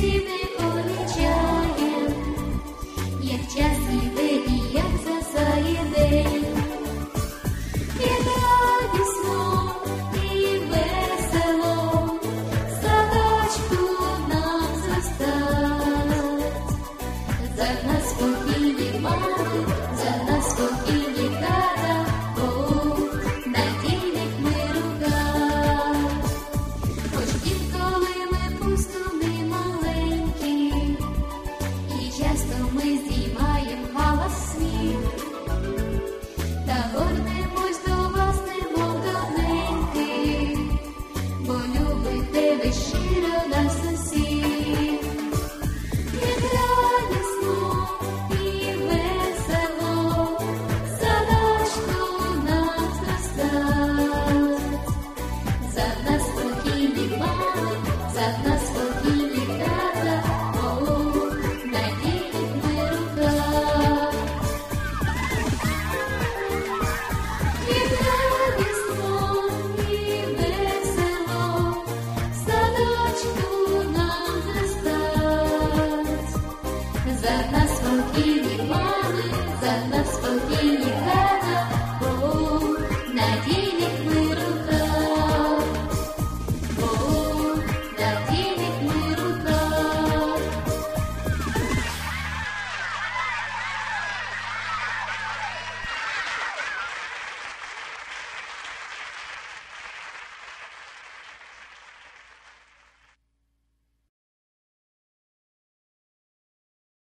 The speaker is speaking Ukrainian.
see. І часто ми здіймаєм галас сміх, до вас, немов до неньки, бо любите ви щиро нас усіх. Як радісно і весело, задачку нам зростать. За нас спокійні мами, за нас мами, за